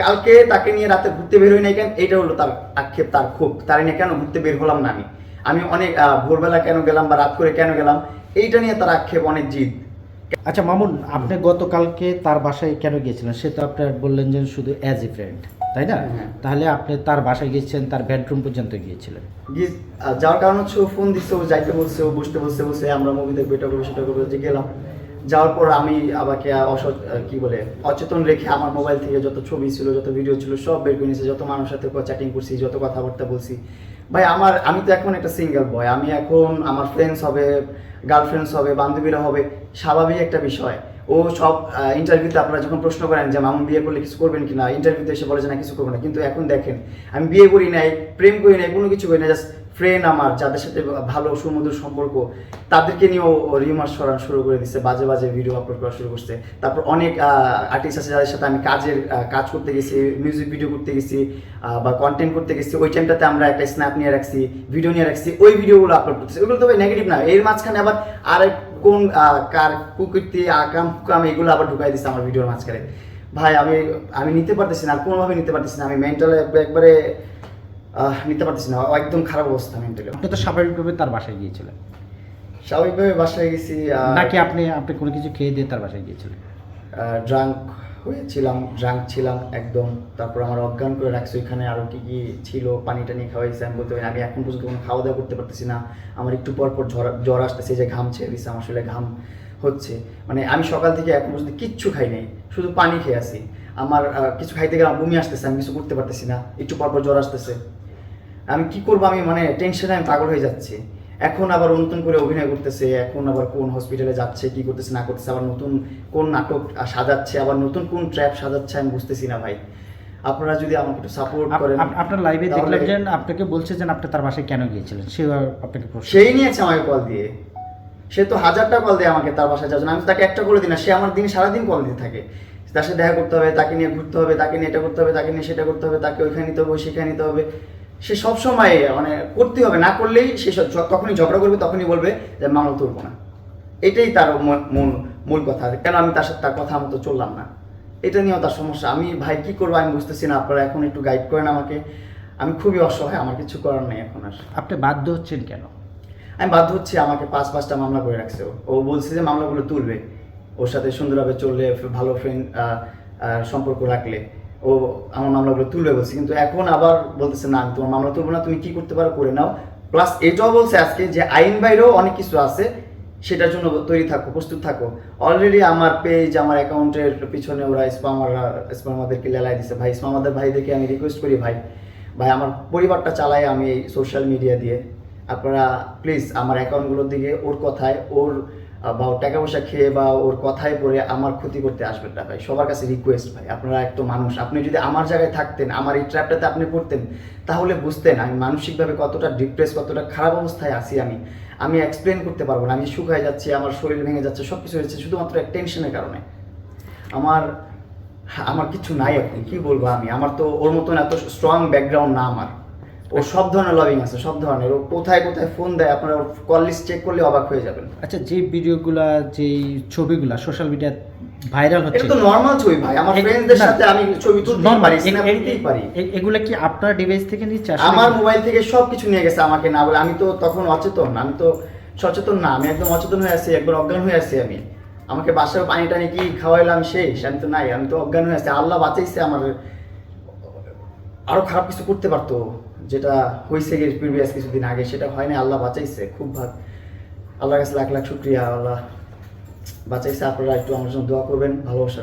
কালকে তাকে নিয়ে রাতে ঘুরতে বের হই নাই কেন? এইটা হলো তার আক্ষেপ তার ক্ষোভ। তার নিয়ে কেন ঘুরতে বের হলাম না আমি? আমি অনেক ভোরবেলা কেন গেলাম বা রাত করে কেন গেলাম? এইটা নিয়ে তার আক্ষেপ অনেক জিদ। আচ্ছা মামুন আপনি গতকালকে তার বাসায় কেন গিয়েছিলেন? সে তো আপনার বললেন যে শুধু অ্যাজ এ ফ্রেন্ড তাই না? হ্যাঁ। তাহলে আপনি তার বাসায় গিয়েছেন তার বেডরুম পর্যন্ত গিয়েছিলেন। যাওয়ার কারণ হচ্ছে ও ফোন দিচ্ছে ও যাইতে বলছে ও বসতে বসতে বসে আমরা মুভি দেখব এটা করব সেটা করব যে গেলাম। যাওয়ার পর আমি আমাকে অস কি বলে, অচেতন রেখে আমার মোবাইল থেকে যত ছবি ছিল, যত ভিডিও ছিল, সব বের করে নিয়েছে, যত মানুষের সাথে চ্যাটিং করছি, যত কথাবার্তা বলছি। ভাই, আমার, আমি তো এখন একটা সিঙ্গেল বয় আমি এখন আমার ফ্রেন্ডস হবে গার্লফ্রেন্ডস হবে, বান্ধবীরা হবে, স্বাভাবিক একটা বিষয়। ও সব ইন্টারভিউতে আপনারা যখন প্রশ্ন করেন যে, মামুন, বিয়ে করলে কিছু করবেন কিনা? ইন্টারভিউতে এসে বলে যে, না, কিছু করব না। কিন্তু এখন দেখেন, আমি বিয়ে করি নাই, প্রেম করি নাই, কোনো কিছু করি না জাস্ট ফ্রেন্ড আমার, যাদের সাথে ভালো সুমধুর সম্পর্ক, তাদেরকে নিয়েও রিমার্স করা শুরু করে দিচ্ছে, বাজে বাজে ভিডিও আপলোড করা শুরু করছে। তারপর অনেক আর্টিস্ট আছে যাদের সাথে আমি কাজের কাজ করতে গেছি মিউজিক ভিডিও করতে গেছি বা কন্টেন্ট করতে গেছি, ওই টাইমটাতে আমরা একটা স্ন্যাপ নিয়ে রাখছি ভিডিও নিয়ে রাখছি, ওই ভিডিওগুলো আপলোড করতেছি। ওগুলো তো নেগেটিভ না, এর মাঝখানে আবার আরেক কোন কার কুকীর্তি আকাম, কুকাম, এগুলো আবার ঢুকাই দিচ্ছে আমার ভিডিওর মাঝখানে। ভাই, আমি আমি নিতে পারতেছি না কোনোভাবে নিতে পারতেছি না, আমি মেন্টাল একবারে নিতে পারতেছি না। একদম খারাপ অবস্থা মেন্টালি আপনি তো স্বাভাবিকভাবে তার বাসায় গিয়েছিলেন। স্বাভাবিকভাবে বাসায় গেছি নাকি আপনি আপনি কোনো কিছু খেয়ে দিয়ে তার বাসায় গিয়েছিলেন? ড্রাঙ্ক হয়েছিলাম ড্রাঙ্ক ছিলাম একদম। তারপর আমার অজ্ঞান করে রাখছে ওইখানে আরও কি কি ছিল পানি টানি খাওয়াইছে। আমি বলতে পারি আমি এখন পর্যন্ত কোনো খাওয়া দাওয়া করতে পারতেছি না। আমার একটু পর পর জ্বর জ্বর আসতেছে যে ঘাম ছেড়ে দিচ্ছে আমার আসলে ঘাম হচ্ছে। মানে আমি সকাল থেকে এখন পর্যন্ত কিচ্ছু খাই নাই শুধু পানি খেয়ে আসি আমার কিছু খাইতে গেলে আমার বমি আসতেছে আমি কিছু করতে পারতেছি না। একটু পর পর জ্বর আসতেছে। আমি কি করব? আমি মানে টেনশনে আমি পাগল হয়ে যাচ্ছি। এখন আবার নতুন করে অভিনয় করতেছে এখন আবার কোন হসপিটালে যাচ্ছে কি করতেছে না করতেছে আবার নতুন কোন নাটক সাজাচ্ছে আবার নতুন কোন ট্র্যাপ সাজাচ্ছে আমি বুঝতেছি না ভাই। আপনারা যদি আমাকে একটু সাপোর্ট করেন আপনার লাইভে দেখলাম যে আপনাকে বলছে যে আপনি তার বাসায় কেন গিয়েছিলেন? সে আপনাকে প্রশ্ন সেই নিয়েছে আমাকে কল দিয়ে। সে তো হাজারটা কল দেয় আমাকে তার বাসায় যাওয়ার জন্য। আমি তাকে একটা করে দিই না সে আমার দিনে সারাদিন কল দিতে থাকে। তার সাথে দেখা করতে হবে তাকে নিয়ে ঘুরতে হবে তাকে নিয়ে এটা করতে হবে তাকে নিয়ে সেটা করতে হবে তাকে ওইখানে নিতে হবে সেখানে নিতে হবে। সে সবসময় মানে করতে হবে না করলেই সে সব- তখনই ঝগড়া করবে তখনই বলবে যে মামলা তুলবো না। এটাই তার মূল- মূল মূল কথা। কেন আমি তার সাথে তার কথা মতো চললাম না? এটা নিয়েও তার সমস্যা। আমি ভাই কি করব আমি বুঝতেছি না। আপনারা এখন একটু গাইড করেন আমাকে। আমি খুবই অসহায় আমার কিছু করার নেই এখন আর। আপনি বাধ্য হচ্ছেন কেন? আমি বাধ্য হচ্ছি আমাকে পাঁচ পাঁচটা মামলা করে রাখছে ও। ও বলছে যে মামলাগুলো তুলবে। ওর সাথে সুন্দরভাবে চললে ভালো ফ্রেন্ড সম্পর্ক রাখলে। ও আমার মামলাগুলো তুলবে বলছে। কিন্তু এখন আবার বলতেছে, না, আমি তোমার মামলা তুলবো না, তুমি কি করতে পারো করে নাও। প্লাস এটাও বলছে আজকে যে আইন বাইরেও অনেক কিছু আছে, সেটার জন্য তৈরি থাকো, প্রস্তুত থাকো। অলরেডি আমার পেজ আমার অ্যাকাউন্টের পিছনে ওরা স্পামাররা স্পামাদেরকে লেলাই দিছে। ভাই স্পামাদের ভাইদেরকে আমি রিকোয়েস্ট করি, ভাই। ভাই, আমার পরিবারটা চালাই আমি এই সোশ্যাল মিডিয়া দিয়ে। আপনারা প্লিজ আমার অ্যাকাউন্টগুলোর দিকে ওর কথায়, ওর বা ওর টাকা পয়সা খেয়ে বা ওর কথায় পড়ে আমার ক্ষতি করতে আসবেন না ভাই। সবার কাছে রিকোয়েস্ট ভাই। আপনারা একটা মানুষ। আপনি যদি আমার জায়গায় থাকতেন, আমার এই ট্র্যাপটাতে আপনি পড়তেন, তাহলে বুঝতেন আমি মানসিকভাবে কতটা ডিপ্রেস কতটা খারাপ অবস্থায় আছি আমি। আমি এক্সপ্লেন করতে পারব না। আমি শুকায় যাচ্ছি, আমার শরীর ভেঙে যাচ্ছে সব কিছু হয়েছে শুধুমাত্র এক টেনশনের কারণে। আমার আমার কিছু নাই এখন কি বলব আমি? আমার তো ওর মতন এত স্ট্রং ব্যাকগ্রাউন্ড না আমার। ও সব ধরনের লবিং আছে সব ধরনের। ও কোথায় কোথায় ফোন দেয় আপনারা কল লিস্ট চেক করলে অবাক হয়ে যাবেন। আচ্ছা যে ভিডিওগুলা যে ছবিগুলা সোশ্যাল মিডিয়া ভাইরাল হচ্ছে এটা তো নর্মাল ছবি ভাই। আমার ফ্রেন্ডদের সাথে আমি ছবি তুলতে পারি স্ন্যাপ পারি। এগুলা কি আপনার ডিভাইস থেকে নিচ্ছে? আমার মোবাইল থেকে সব কিছু নিয়ে গেছে আমাকে না বলে আমি তো তখন অচেতন আমি তো সচেতন না আমি একদম অচেতন হয়ে আছি একবার অজ্ঞান হয়ে আছি আমি। আমাকে বাসায় পানি টানি কি খাওয়াইলাম শেষ? আমি তো নাই আমি তো অজ্ঞান হয়ে আছি। আল্লাহ বাঁচাইছে আমার আরও খারাপ কিছু করতে পারতো। যেটা হয়েছে প্রিভিয়াস কিছুদিন আগে, সেটা হয়নি, আল্লাহ বাঁচাইছে, খুব ভাগ। আল্লাহর কাছে লাখ লাখ শুক্রিয়া, আল্লাহ বাঁচাইছে। আপনারা একটু আমার জন্য দোয়া করবেন, ভালোবাসা।